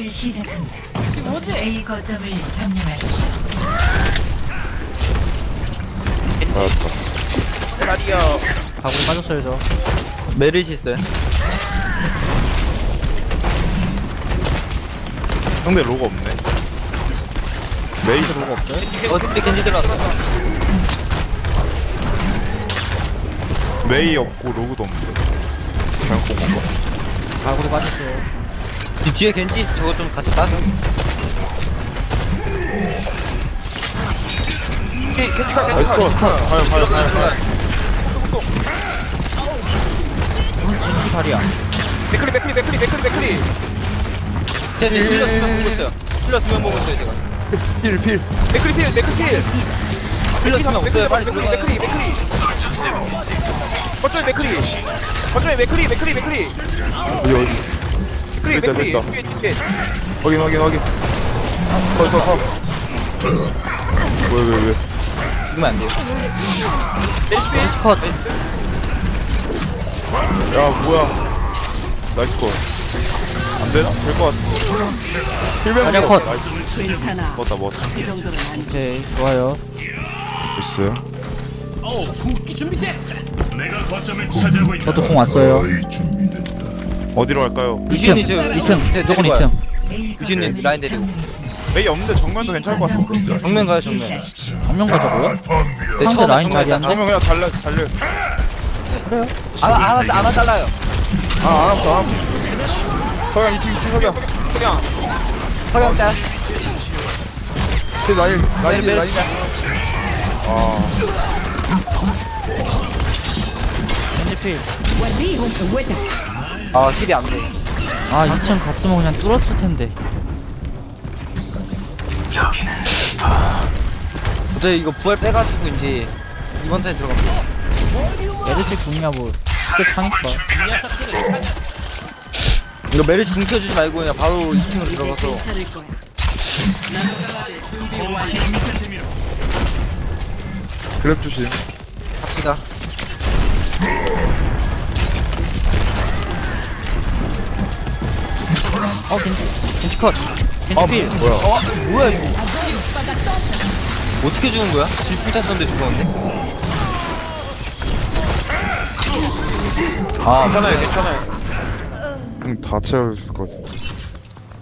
공격을 시작합니다. A 거점을 점령하십시오. 라디오 가구리 빠졌어요 저 메르시 있어요 상대 로고 없네. 메이스 로고 없어요? 어 근데 겐지 들어왔어 메이 없고 로그도 없는데. 본 건가? 가구리 빠졌어요 이 뒤에 겐지 저거 좀 같이 따 겐지가 나이스 컷. 가요, 가요, 가요, 가요. 겐지 다리야. 맥크리 맥크리 맥크리 맥크리 맥크리. 제가 지금 힐러 두명 보고 있어요. 힐러 두명 보고 있어요 제가. 필, 필. 맥크리 필 맥크리 필. 힐러 두명 없어요. 빨리 들어가요. 맥크리 맥크리. 거점에 맥크리. 거점에 맥크리 맥크리 맥크리. 어디, 어디. 맥크리 됐다, 맥크리 됐다. 뒤에 뒤에 확인, 확인, 확인. 컷, 컷, 컷. 왜, 왜, 왜. 죽으면 안 돼요 메리시 필컷 야, 뭐야. 나이스 컷. 안 되나? 될 것 같아. 힐맨 자리야, 컷. 나이스. 먹었다, 먹었다. 오케이 좋아요 됐어요. 저도 공 왔어요 어디로 갈까요? 2층 유신이 저 2층 네, 데리고 2층 A 유진님, 라인 데리고. 메이 없는데 정면도 괜찮을 것 같아. 정면 가요 정면. 정면 가자고요? 네, 상대 처음에 라인 정면 자리한데? 정면 그냥 달려, 달려. 그래요 안아 안아 안아 잘라요 아, 안 아프다, 안 아프다. 서양 2층, 2층 서양. 그냥 석양 짤제 라인, 라인, 메이, 라인. 아, 겐지 필 아, 힐이 안 돼. 아 2층 갔으면 그냥 뚫었을 텐데 어차피 이거 부활 빼가지고 이제 이번 턴에 들어갑니다. 메르시 궁이야 뭐 쉽게 차니까 이거 메르시 뭉쳐주지 말고 그냥 바로 2층으로 들어가서 그랩 주심. 갑시다. 어 겐지 겐지 컷 겐지 아, 필 뭐야. 어? 뭐야 이거? 어떻게 죽은 거야? 질풍탄 쏜데 죽었는데? 아, 괜찮아요 괜찮아요 응, 다 채워졌을 것 같은데.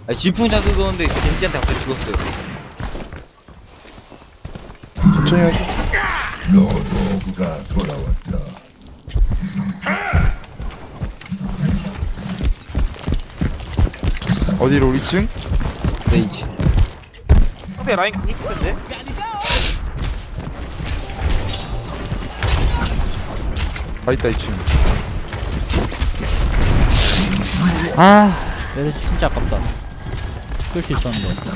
아니, 질풍탄 쏘는데 겐지한테 갑자기 죽었어요. 천천히 하죠. 어디로 2층? 레이지. 상대 라인 강력 텐데 다 있다 2층. 아 메르시 진짜 아깝다 끌 수 있었는데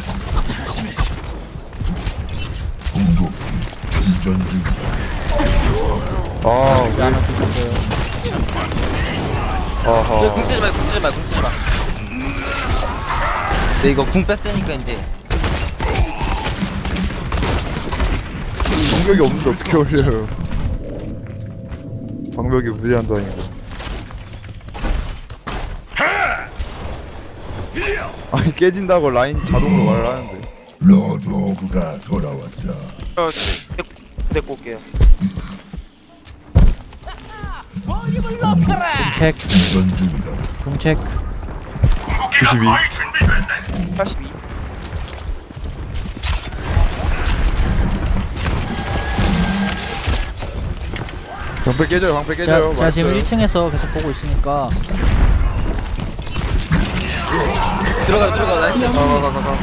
아, 하나 뚫었어요 저 아하. 궁 쓰지 마, 궁 쓰지 마, 궁 쓰지 마. 네, 이거 궁 뺐으니까 이제. 방벽이 없는데 어떻게 올려요? 방벽이 무리한다니까. 아니 깨진다고 라인이 자동으로 말을 하는데. 로드 오그가 돌아왔다. 저 데리고- 데리고 올게요 체크 운전 중이다. 공 체크 92. 82 방패 깨져요. 방패 깨져요. 제가 지금 맞았어요. 1층에서 계속 보고 있으니까 들어가, 들어가, 나이스. 가, 가, 가, 가, 가.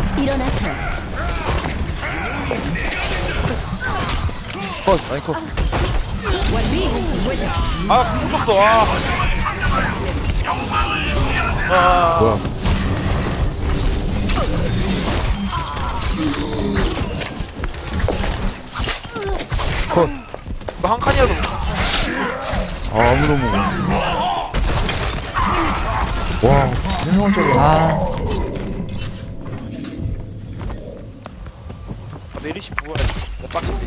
컷, 아니 컷. 아 붙었어 아 뭐야? 한 칸이라도 아, 아무도 못. 와, 생명적으로. 아 아, 메리시 부활 나 빡친데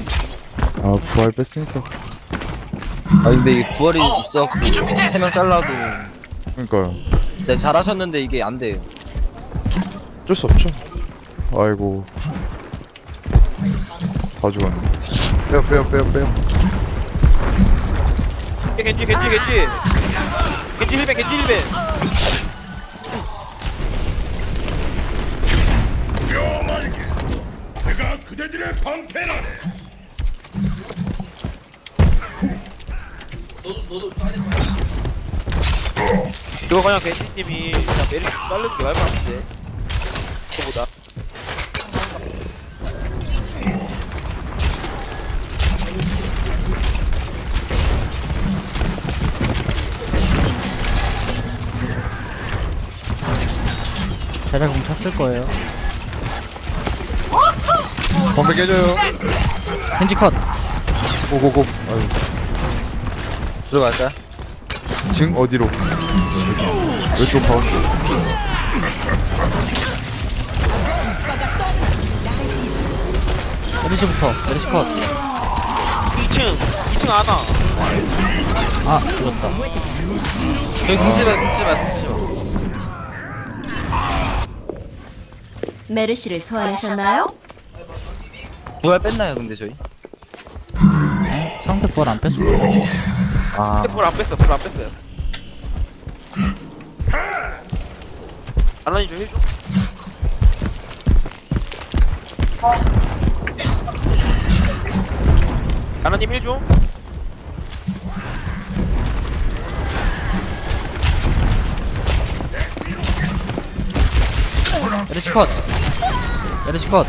아, 부활 뺐으니까. 아, 근데 이게 부활이 있어갖고, 3명 잘라도. 그러니까요. 네, 잘하셨는데 이게 안 돼요. 어쩔 수 없죠. 아이고. 다 죽었네. 빼요, 빼요, 빼요, 빼요. 겐지 겐지 겐지 겐지 힐벤 겐지 힐벤 내가 그대들의 방패라네. 이거 그냥 겐지님이 그냥 메리시 자르는 게 한데 그거보다 자리야 공 찼을 거예요. 범배 깨져요. 겐지 컷. 고고고. 아유. 들어갈까요? 지금 어디로? 왜또 가운데? 메리시부터. 메리시 컷. 2층 2층 안와 아 죽었다. 여기 궁지 마 궁지 마 메르시를 소환하셨나요? 부활 뺐나요 근데 저희? 상대 부활 안 뺐어. 아 볼안 뺐어 볼안 뺐어요 아나님 좀 해줘 아나님 해줘 메리시 컷. 메리시 컷.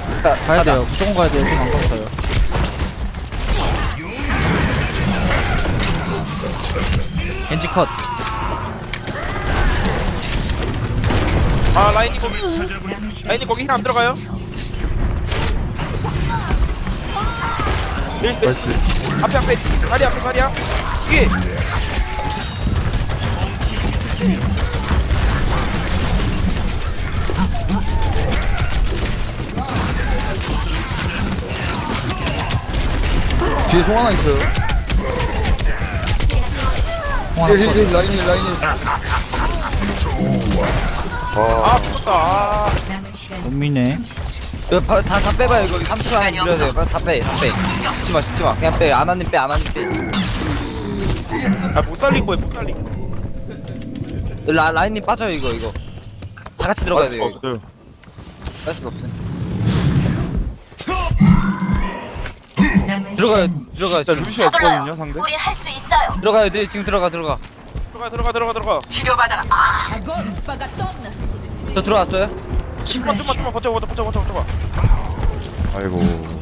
가야 돼요. 무조건 가야 돼요. 지금 안 갔어요. 겐지 컷. 아 라인이 거기 라인이 거기 힐안 들어가요? 일 다시. 앞에 앞에 다리 앞에 다리야 뒤에 뒤에 송 하나 있어요. 컷. 힐, 힐, 라인, 힐, 라인. 힐. 아 아, 죽었다 못 미네. 이거 바- 다, 다 빼봐요 이거 30초 안에 밀어야 돼요 빨리 다 빼 다 빼 죽지 마 죽지 마 그냥 빼 아나님 빼 아나님 빼 아, 못 살린 거야, 못 살린 거. 라, 라인님 빠져요 이거 이거 다 같이 들어가야 빠질 돼요 수 이거 없어요. 뺄 수가 없어 남 들어가요 일단 지금 루시 없거든요, 상대. 할수 있어요. 들어가요 네 지금 들어가 들어가 들어가, 들어가, 들어가, 들어가. 저 들어왔어요? 좀만, 좀만, 좀만 버텨, 버텨, 버텨, 버텨, 버텨. 아이고.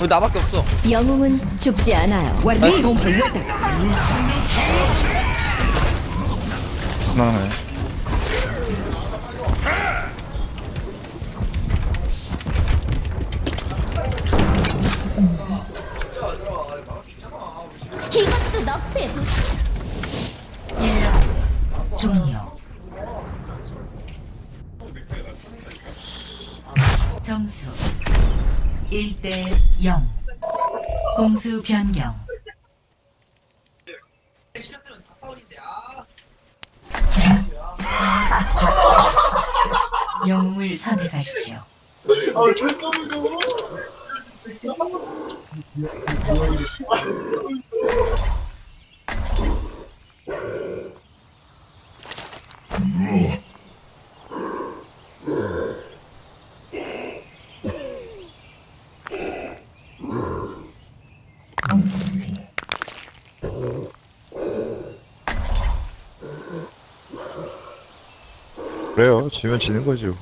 왜 나밖에 없어 영웅은 죽지 않아요. 순하네. 이것도. 너프에 1라 종료 점수. 1대 0 공수 변경. 영웅을 선택하십시오 그래요. 지면 지는 거죠.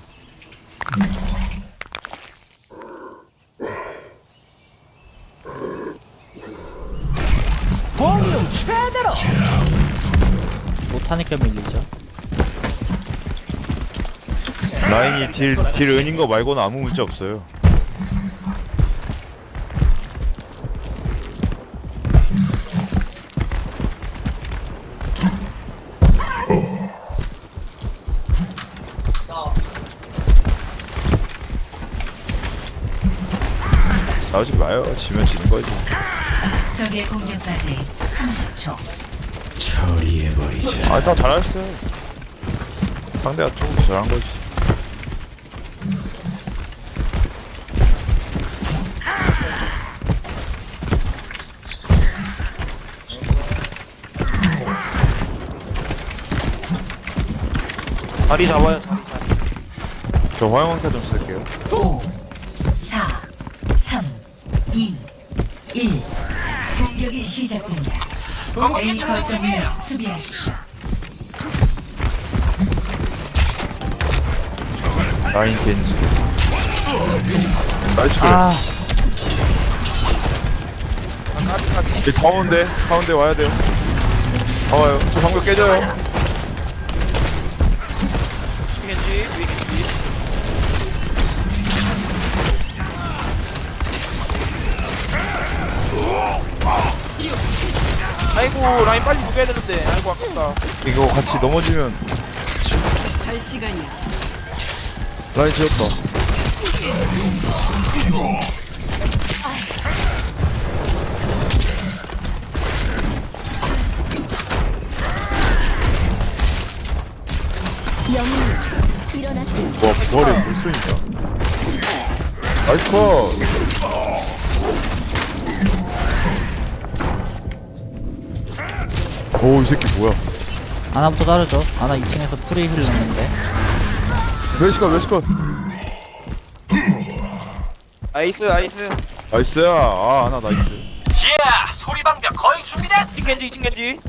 못하니까 밀리죠. 라인이 딜, 딜 은인 거 말고는 아무 문제 없어요. 싸우지 마요. 지면 지는 거지. 적의 공격까지 30초. 처리해버리자. 아, 다 잘했어. 상대가 조금 잘한 거지. 다리 잡아요. 다리, 다리. 저 화영왕타 좀 쓸게요. 오. 1. 공격이 시작됩니다. A 거점을 수비하십시오. 라인 겐지. 나이스. 그래 아. 이 가운데 가운데 와야 돼요. 다 와요. 저 방금 깨져요 아이고 라인 빨리 녹여야 되는데. 아이고 아깝다. 이거 같이 넘어지면 라인 지었다. 영웅 일어나세요. 와 부활이 벌써 있냐 나이스 컷 오, 이 새끼 뭐야? 아나부터 자르죠 아나 2층에서 프리 힐 넣는데 멸시컷, 멸시컷. 나이스 나이스 나이스야. 아, 하나 나이스. 이 겐지 2층 겐지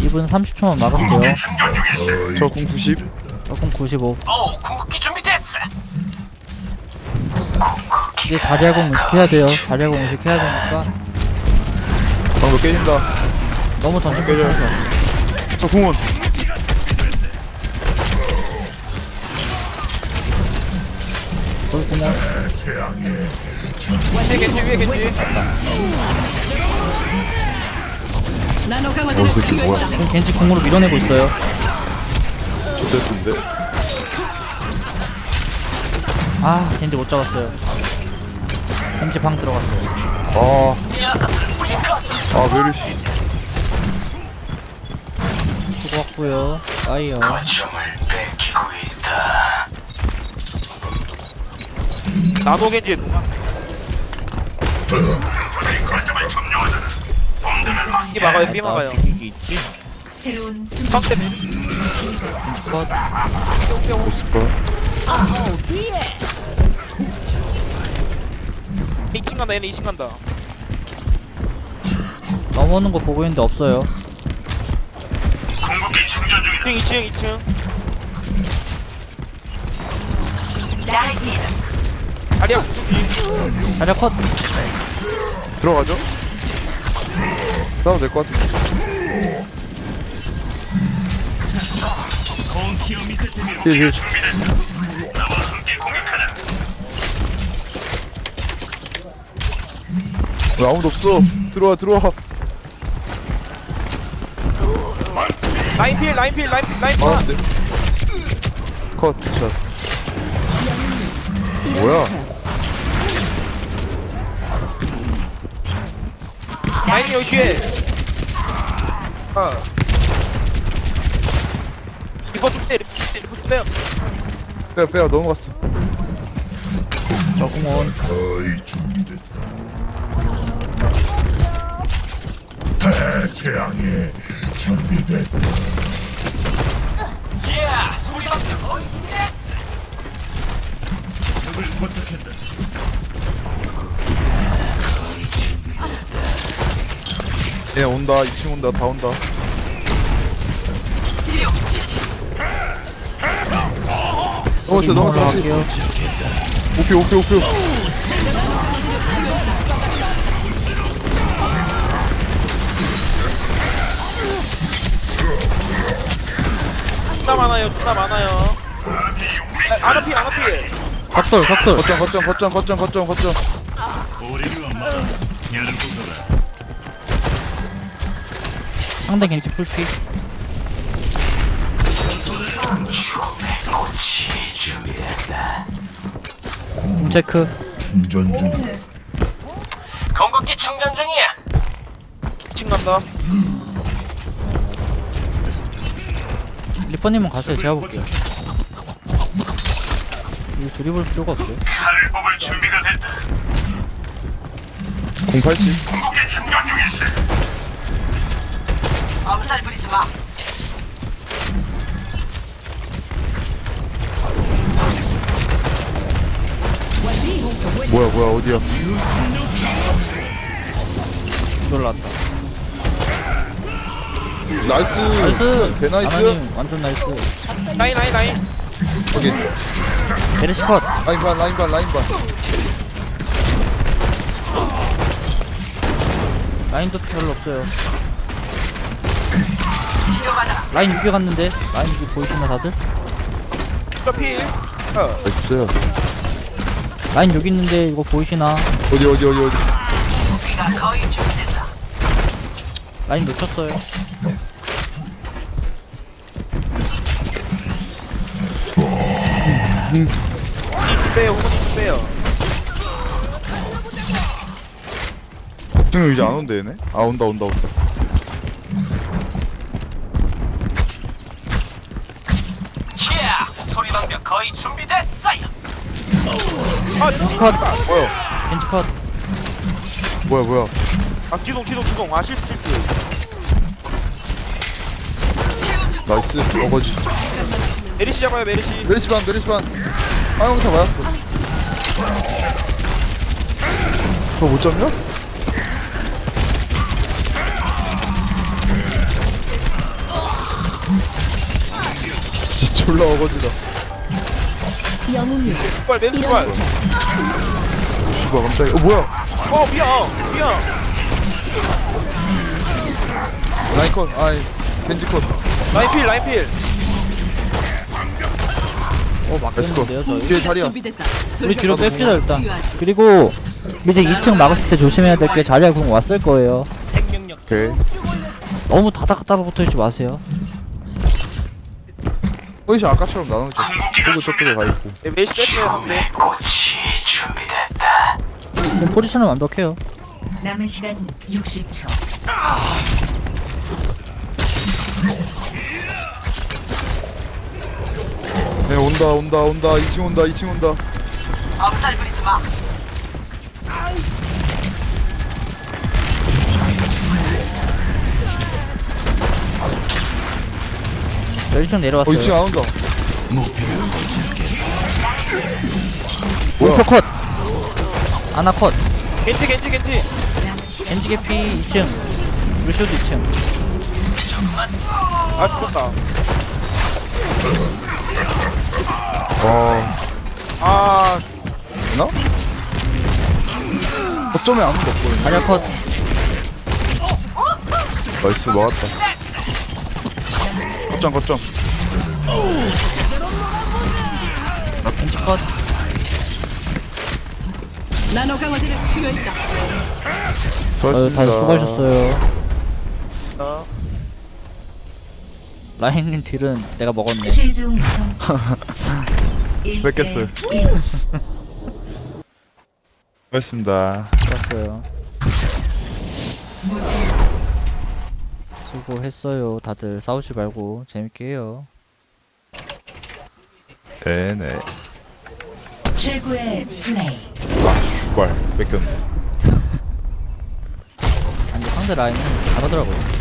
2분 30초만 막을게요 저 궁 90. 조금 95 이제 자리하공 의식해야 돼요 자리하공 의식해야 되니까 방금 깨진다. 너무 깨져요. 빼셔서 저 궁은. 그냥 위에 겐지 위에 겐지 새끼 뭐야? 지금 겐지 공으로 밀어내고 있어요 좋댔는데. 아 겐지 못 잡았어요 겐지 방 들어갔어요 아. 아, 메르시. 수고했고요. 빠이요. 나노 겐지 이 막아요 삐 막아요. 새로운 순간 방 때문에. 됐을걸? 2층 간다 얘네 2층 간다 넘어오는 거 보고 있는데 없어요 2층 2층 2층 자리야 구석이 자리야 컷 들어가죠? 싸우면 될것 같은데. 힐, 힐. 왜 아무도 없어? 들어와, 들어와. 라인 필 라인 필 라인 필 라인 필 아, 네. 컷, 샷. 뭐야? 라인이 여기 뒤에 아 리퍼 좀 빼 리퍼 좀 빼, 리퍼 좀 빼요 빼야, 빼야, 넘어갔어. 저공원 거의 준비됐다. 대재앙에 준비됐다. 적을 포착했다. 얘 온다, 2층 온다, 다 온다. 넘었어, 넘었어. 올라갈게요 오케이, 오케이, 오케이. 존나 많아요 존나 많아요. 아, 아나피 아나피. 격돌 격돌 거점, 거점, 거점, 거점, 거점, 거점. 상대 겐지 풀피. 공 체크 충전 중. 2층 간다 리퍼님은 가세요. 제가 볼게요. 여기 드리블 필요가 없어요. 칼을 뽑을 준비가 됐다. 087 무기 충전 중일세. 엄살 부리지 마. 뭐야 뭐야 어디야? 놀랐다. 나이스 나이스! 개 나이스 아나님, 완전 나이스. 라인 라인 라인 오케이 메르시 컷! 라인 반 라인 반 라인 반 라인도 별로 없어요. 라인 6개 갔는데? 라인 6 보이시나 다들? 커피 어 나이스 라인 여기 있는데 이거 보이시나? 어디 어디 어디 어디 라인 놓쳤어요. 빼요 호흡 빼요. 지금 이제 안 온대 얘네? 아 온다 온다 온다. 아 이런 컷! 뭐야? 겐지 컷! 뭐야 뭐야? 아 지동 지동 지동. 아 실수 실수 나이스. 어거지 메리시 잡아요 메리시. 메리시 반 메리시 반. 화영타 맞았어. 그거 못 잡냐? 진짜 졸라 어거지다. 영웅이 빨 메리시 빨 일어나세요. 씨발 깜짝이야 어 뭐야? 어 미안 미안. 라인컷 아이 겐지 컷. 라인 필 라인 필. 어, 막혔는데요, 저희? 뒤에 자리야. 우리 뒤로 뺍시다, 일단. 그리고, 이제 2층 막으실 때 조심해야 될 게 자리가 공 왔을 거예요. 오케이. 너무 다닥다닥 붙어 있지 마세요. 포지션 아까처럼 나눠줘 그리고 저쪽에 가있고. 네, 메리시 뺐어요 상대 그럼 포지션은 완벽해요. 남은 시간 60초. 온다 온다 온다 2층 온다 2층 온다 저 1층 어 내려왔어요. 2층 안 온다 오른쪽 컷! 아나 컷! 겐지 겐지 겐지 겐지 개피 2층. 루시오도 2층. 아 죽었다 와아 나? 거점에 아무도 없거든 자리야 컷! 나이스 막았다 거점 거점 겐지 컷! 아유, 다들 수고하셨습니다 수고하셨어요. 어. 라인님 딜은 내가 먹었네. 최종 점수. 뺏겼어요. 좋았어요. 무슨 수고했어요. 다들 싸우지 말고 재밌게 해요. 네네 최고의 플레이. 아 슈발 뺏겼네 아니 상대 라인은 잘하더라고요.